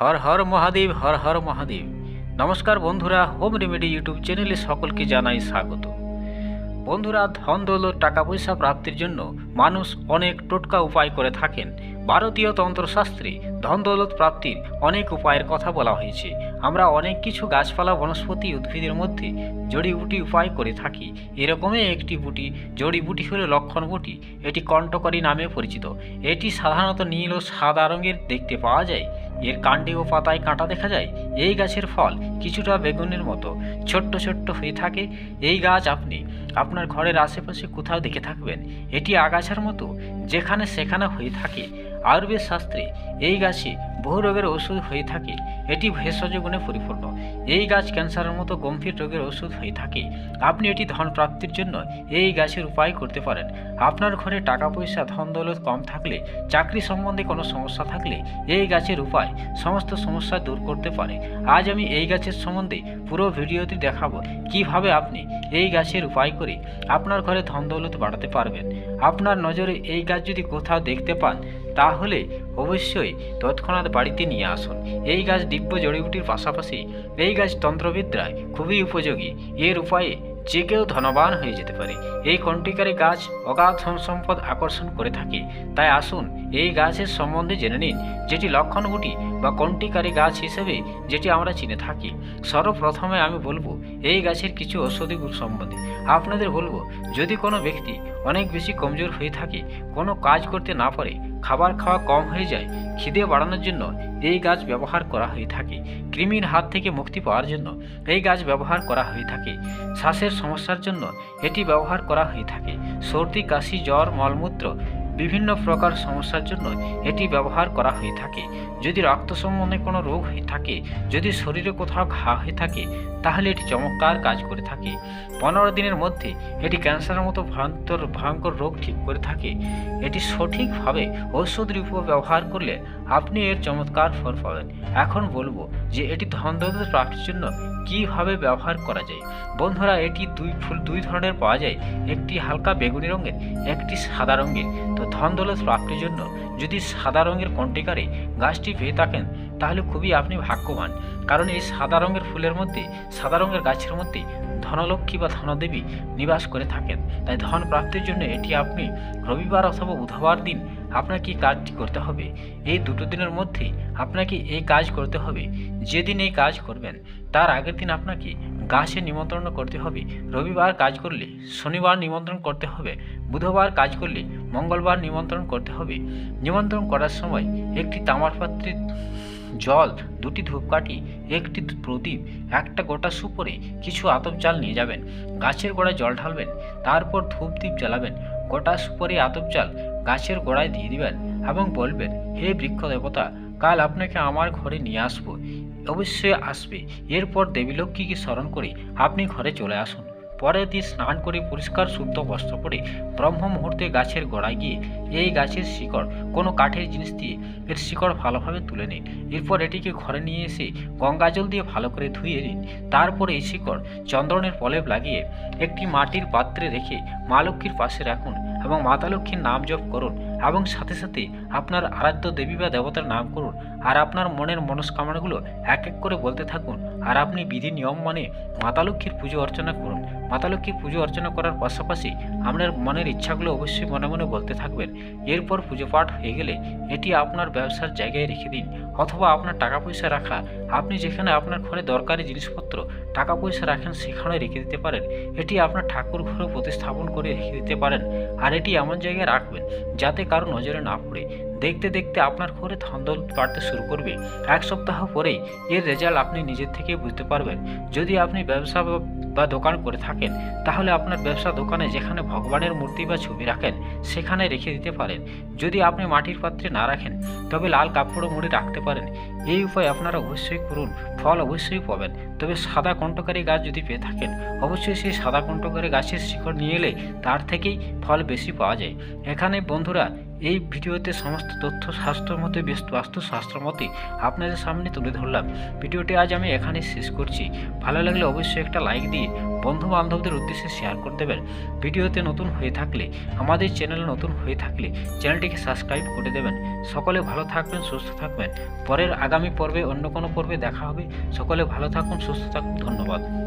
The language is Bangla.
হর হর মহাদেব, হর হর মহাদেব। নমস্কার বন্ধুরা, হোম রেমেডি ইউটিউব চ্যানেলে সকলকে জানাই স্বাগত। বন্ধুরা, ধন দৌলত টাকা পয়সা প্রাপ্তির জন্য মানুষ অনেক টোটকা উপায় করে থাকেন। ভারতীয় তন্ত্রশাস্ত্রে ধন দৌলত প্রাপ্তির অনেক উপায়ের কথা বলা হয়েছে। আমরা অনেক কিছু গাছপালা, বনস্পতি, উদ্ভিদের মধ্যে জড়িবুটি উপায় করে থাকি। এরকমই একটি বুটি, জড়িবুটি হলো লক্ষণ বুটি। এটি কণ্ঠকরী নামে পরিচিত। এটি সাধারণত নীল ও সাদা রঙের দেখতে পাওয়া যায়। এর কাণ্ডে ও পাতায় কাঁটা দেখা যায়? এই গাছের ফল কিছুটা বেগুনের মতো, ছোট্ট ছোট্ট হয়ে থাকে। এই গাছ আপনি, আপনার ঘরের আশেপাশে কোথাও দেখে থাকবেন। এটি আগাছার মতো, যেখানে সেখানে হয়ে থাকে। আয়ুর্বেদ শাস্ত্রে এই গাছে বহু রোগের ওষুধ হয়ে থাকে। এটি ভেষজ গুণে পরিপূর্ণ। এই গাছ ক্যান্সারের মতো গম্ভীর রোগের ওষুধ হয়ে থাকে। আপনি এটি ধন প্রাপ্তির জন্য এই গাছের উপায় করতে পারেন। আপনার ঘরে টাকা পয়সা ধন দৌলত কম থাকলে, চাকরি সম্বন্ধে কোনো সমস্যা থাকলে এই গাছের উপায় সমস্ত সমস্যা দূর করতে পারে। আজ আমি এই গাছের সম্বন্ধে পুরো ভিডিওটি দেখাবো। কীভাবে আপনি এই গাছের উপায় করে আপনার ঘরে ধন দৌলত বাড়াতে পারবেন। আপনার নজরে এই গাছ যদি কোথাও দেখতে পান, তাহলে অবশ্যই তৎক্ষণাৎ বাড়িতে নিয়ে আসুন। এই গাছ দিব্য জড়িবুটির পাশাপাশি এই গাছ তন্ত্রবিদ্যায় খুবই উপযোগী। এর উপায়ে যে কেউ ধনবান হয়ে যেতে পারে। এই কণ্টিকারী গাছ অগাধ ধন সম্পদ আকর্ষণ করে থাকে। তাই আসুন এই গাছের সম্বন্ধে জেনে নিন, যেটি লক্ষণগুটি বা কণ্টিকারী গাছ হিসেবে যেটি আমরা চিনে থাকি। সর্বপ্রথমে আমি বলব, এই গাছের কিছু ঔষধি গুণ সম্বন্ধে। আপনাদের বলব, যদি কোনো ব্যক্তি অনেক বেশি কমজোর হয়ে থাকে, কোনো কাজ করতে না পারে, খাবার খাওয়া কম হয়ে যায়, খিদে বাড়ানোর জন্য এই গাছ ব্যবহার করা হয়ে থাকে। কৃমির হাত থেকে মুক্তি পাওয়ার জন্য এই গাছ ব্যবহার করা হয়ে থাকে। শ্বাসের সমস্যার জন্য এটি ব্যবহার করা হয়ে থাকে। সর্দি, কাশি, জ্বর, মলমূত্র বিভিন্ন প্রকার সমস্যার জন্য এটি ব্যবহার করা হয়ে থাকে। যদি রক্ত সম্বন্ধে কোনো রোগ হয়ে থাকে, যদি শরীরে কোথাও ঘা হয়ে থাকে, তাহলে এটি চমৎকার কাজ করে থাকে। পনেরো দিনের মধ্যে এটি ক্যান্সারের মতো ভয়ঙ্কর ভয়ঙ্কর রোগ ঠিক করে থাকে। এটি সঠিকভাবে ঔষধ রূপে ব্যবহার করলে আপনি এর চমৎকার ফল পাবেন। এখন বলব যে এটি ধন দৌলত প্রাপ্তির জন্য কীভাবে ব্যবহার করা যায়? বন্ধুরা, এটি দুই ফুল, দুই ধরনের পাওয়া যায়। একটি হালকা বেগুনি রঙের, একটি সাদা রঙের। তো ধন দৌলত প্রাপ্তির জন্য যদি সাদা রঙের কন্টেকারে গাছটি পেয়ে থাকেন, তাহলে খুবই আপনি ভাগ্যবান। কারণ এই সাদা রঙের ফুলের মধ্যে, সাদা রঙের গাছের মধ্যে ধনলক্ষ্মী বা ধনদেবী নিবাস করে থাকেন। তাই ধন প্রাপ্তির জন্য এটি আপনি রবিবার অথবা বুধবার দিন আপনাকে এই কাজটি করতে হবে। এই দুটো দিনের মধ্যে আপনাকে এই কাজ করতে হবে। যেদিন এই কাজ করবেন, তার আগের দিন আপনাকে গাছে নিমন্ত্রণ করতে হবে। রবিবার কাজ করলে শনিবার নিমন্ত্রণ করতে হবে। বুধবার কাজ করলে মঙ্গলবার নিমন্ত্রণ করতে হবে। নিমন্ত্রণ করার সময় একটি তামার পাত্রে জল, দুটি ধূপকাঠি, একটি প্রদীপ, একটা গোটা সুপরে কিছু আতপ চাল নিয়ে যাবেন। গাছের গোড়ায় জল ঢালবেন, তারপর ধূপ দ্বীপ জ্বালাবেন। গোটা সুপরে আতপ চাল গাছের গোড়ায় দিয়ে দিবেন এবং বলবেন, হে বৃক্ষ দেবতা, কাল আপনাকে আমার ঘরে নিয়ে আসব। অবশ্যই আসবে। এরপর দেবীলক্ষ্মীকে স্মরণ করে আপনি ঘরে চলে আসুন। পরের দিন স্নান করে পরিষ্কার শুদ্ধ বস্ত্র পরে ব্রহ্ম মুহূর্তে গাছের গোড়ায় গিয়ে এই গাছের শিকড়, কোনো কাঠের জিনিস দিয়ে এর শিকড় ভালোভাবে তুলে নিন। এরপর এটিকে ঘরে নিয়ে এসে গঙ্গা জল দিয়ে ভালো করে ধুয়ে নিন। তারপরে এই শিকড় চন্দনের প্রলেপ লাগিয়ে একটি মাটির পাত্রে রেখে মা লক্ষ্মীর পাশে রাখুন এবং মাতা লক্ষ্মীর নাম জপ করুন। এবং সাথে সাথে আপনার আরাধ্য দেবী বা দেবতার নাম করুন, আর আপনার মনের মনস্কামনাগুলো এক এক করে বলতে থাকুন, আর আপনি বিধি, নিয়ম মানে মাতা লক্ষ্মীর পুজো অর্চনা করুন। মাতা লক্ষ্মীর পুজো অর্চনা করার পাশাপাশি আপনার মনের ইচ্ছাগুলো অবশ্যই মনে মনে বলতে থাকবেন। এরপর পুজো পাঠ হয়ে গেলে এটি আপনার ব্যবসার জায়গায় রেখে দিন, অথবা আপনার টাকা পয়সা রাখা। আপনি যেখানে আপনার ঘরে দরকারি জিনিসপত্র টাকা পয়সা রাখেন সেখানে রেখে দিতে পারেন। এটি আপনার ঠাকুর ঘরে প্রতিস্থাপন করে রেখে দিতে পারেন, আর এটি এমন জায়গায় রাখবেন যাতে কারও নজরে না পড়ে। দেখতে দেখতে আপনার ঘরে ধন্দল বাড়তে শুরু করবে। এক সপ্তাহ পরেই এর রেজাল্ট আপনি নিজের থেকে বুঝতে পারবেন। যদি আপনি ব্যবসা বা- বা দোকান করে থাকেন, তাহলে আপনার ব্যবসা দোকানে যেখানে ভগবানের মূর্তি বা ছবি রাখেন, সেখানে রেখে দিতে পারেন। যদি আপনি মাটির পাত্রে না রাখেন, তবে লাল কাপড়ও মুড়ে রাখতে পারেন। এই উপায় আপনারা অবশ্যই করুন, ফল অবশ্যই পাবেন। তবে সাদা কণ্ঠকারী গাছ যদি পেয়ে থাকেন, অবশ্যই সেই সাদা কণ্ঠকারী গাছের শিকড় নিয়ে এলে তার থেকেই ফল বেশি পাওয়া যায়। এখানে বন্ধুরা এই ভিডিওতে সমস্ত তথ্য স্বাস্থ্য মতে বাস্তুশাস্ত্র মতে আপনাদের সামনে তুলে ধরলাম। ভিডিওটি আজ আমি এখানে শেষ করছি। ভালো লাগলে অবশ্যই একটা লাইক দিয়ে বন্ধু বান্ধবদের উদ্দেশ্যে শেয়ার করে দেবেন। ভিডিওতে নতুন হয়ে থাকলে, আমাদের চ্যানেল নতুন হয়ে থাকলে চ্যানেলটিকে সাবস্ক্রাইব করে দেবেন। সকলে ভালো থাকবেন, সুস্থ থাকবেন। পরের আগামী পর্বে অন্য কোনো পর্বে দেখা হবে। সকলে ভালো থাকুন, সুস্থ থাকুন। ধন্যবাদ।